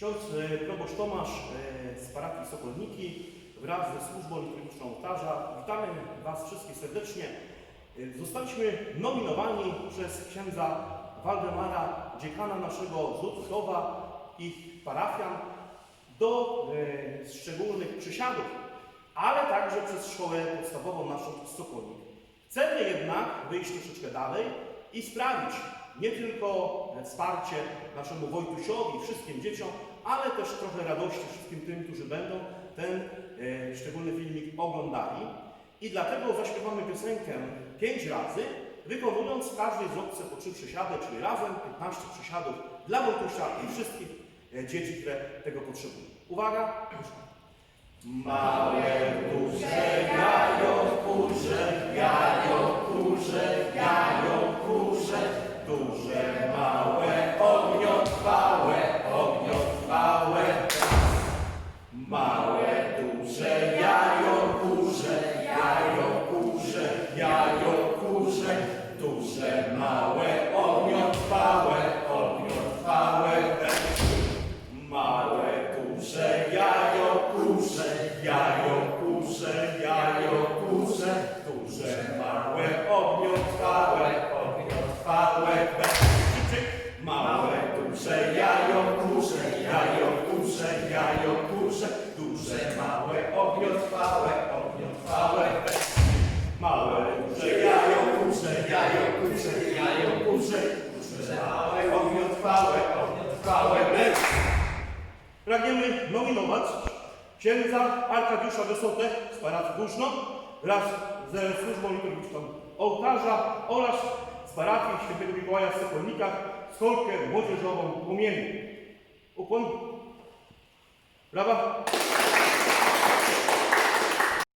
Ksiądz e, proboszcz Tomasz e, z parafii Sokolniki wraz ze służbą liturgiczną ołtarza. Witamy Was wszystkich serdecznie. E, Zostaliśmy nominowani przez księdza Waldemara, dziekana naszego Złotkowa, ich parafian, do szczególnych przysiadów, ale także przez szkołę podstawową naszą z Sokolnik. Chcemy jednak wyjść troszeczkę dalej i sprawić nie tylko wsparcie naszemu Wojtusiowi, wszystkim dzieciom, ale też trochę radości wszystkim tym, którzy będą ten e, szczególny filmik oglądali. I dlatego zaśpiewamy piosenkę pięć razy, wykonując w każdej zwrotce po trzy przysiady, czyli razem 15 przysiadów dla Wojtusia i wszystkich e, dzieci, które tego potrzebują. Uwaga! Małe, duże Małe, duże jajo, kurze, jajo, kurze, jajo, kurze, duże, małe, ogniotrwałe, ogniotrwałe. Małe, duże jajo, kurze, jajo, kurze, jajo, kurze, duże, małe, ogniotrwałe, ogniotrwałe. Jajo, kurze, duże, małe, ogniotrwałe, ogniotrwałe. Małe, duże jajo, kurze, jajo, kurze, jajo, kurze, duże, małe, ogniotrwałe, ogniotrwałe. Pragniemy nominować księdza Arkadiusza Wysotę z parafii Duszno wraz ze służbą liturgiczną ołtarza oraz z parafii świętego Mikołaja w Sokolnikach skolkę młodzieżową płomienną. Ukłon. ¡Bravo!